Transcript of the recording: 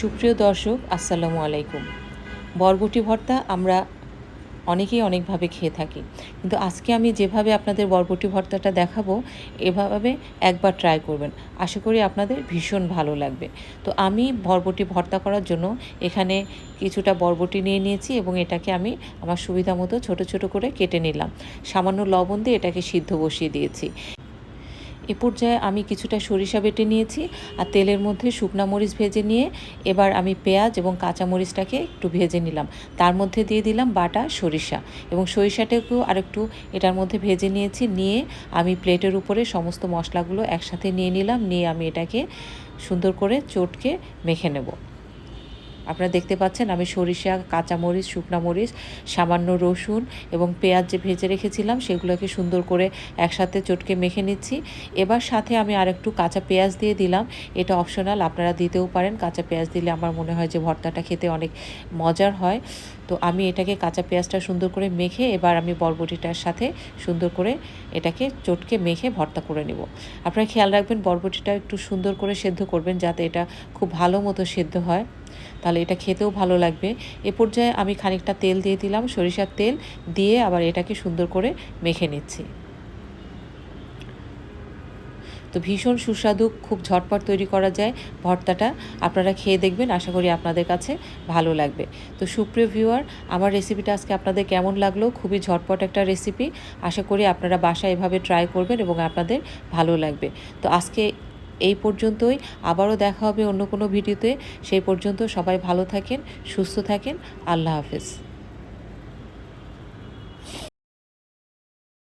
সুপ্রিয় দর্শক, আসসালামু আলাইকুম। বরবটি ভর্তা আমরা অনেকেই অনেকভাবে খেয়ে থাকি। কিন্তু আজকে আমি যেভাবে আপনাদের বরবটি ভর্তাটা দেখাবো, এভাবে একবার ট্রাই করবেন। আশা করি আপনাদের ভীষণ ভালো লাগবে। তো আমি বরবটি ভর্তা করার জন্য এখানে কিছুটা বরবটি নিয়ে নিয়েছি এবং এটাকে আমি আমার সুবিধা মতো ছোটো ছোটো করে কেটে নিলাম। সামান্য লবণ দিয়ে এটাকে সিদ্ধ বসিয়ে দিয়েছি। এ পর্যায়ে আমি কিছুটা সরিষা বেটে নিয়েছি আর তেলের মধ্যে শুকনা মরিচ ভেজে নিয়ে এবার আমি পেঁয়াজ এবং কাঁচা মরিচটাকে একটু ভেজে নিলাম। তার মধ্যে দিয়ে দিলাম বাটা সরিষা এবং সরিষাটাকেও আর একটু এটার মধ্যে ভেজে নিয়েছি। নিয়ে আমি প্লেটের উপরে সমস্ত মশলাগুলো একসাথে নিয়ে নিলাম। নিয়ে আমি এটাকে সুন্দর করে চটকে মেখে নেব। আপনারা দেখতে পাচ্ছেন, আমি সরিষা কাঁচামরিচ শুকনা মরিচ, সামান্য রসুন এবং পেঁয়াজ যে ভেজে রেখেছিলাম, সেগুলোকে সুন্দর করে একসাথে চটকে মেখে নিচ্ছি। এবার সাথে আমি আরেকটু কাঁচা পেঁয়াজ দিয়ে দিলাম। এটা অপশনাল, আপনারা দিতেও পারেন। কাঁচা পেঁয়াজ দিলে আমার মনে হয় যে ভর্তাটা খেতে অনেক মজার হয়। তো আমি এটাকে কাঁচা পেঁয়াজটা সুন্দর করে মেখে এবার আমি বরবটিটার সাথে সুন্দর করে এটাকে চটকে মেখে ভর্তা করে নেব। আপনারা খেয়াল রাখবেন, বরবটিটা একটু সুন্দর করে সেদ্ধ করবেন, যাতে এটা খুব ভালো মতো সেদ্ধ হয়। তাহলে এটা খেতেও ভালো লাগবে। এ পর্যায়ে আমি খানিকটা তেল দিয়ে দিলাম, সরিষার তেল দিয়ে আবার এটাকে সুন্দর করে মেখে নিচ্ছি। তো ভীষণ সুস্বাদু, খুব ঝটপট তৈরি করা যায় ভর্তাটা। আপনারা খেয়ে দেখবেন, আশা করি আপনাদের কাছে ভালো লাগবে। তো সুপ্রিয় ভিউয়ার, আমার রেসিপিটা আজকে আপনাদের কেমন লাগল? খুবই ঝটপট একটা রেসিপি। আশা করি আপনারা বাসায় এভাবে ট্রাই করবেন এবং আপনাদের ভালো লাগবে। তো আজকে এই পর্যন্তই। আবারও দেখা হবে অন্য কোনো ভিডিওতে। সেই পর্যন্ত সবাই ভালো থাকেন, সুস্থ থাকেন। আল্লাহ হাফেজ।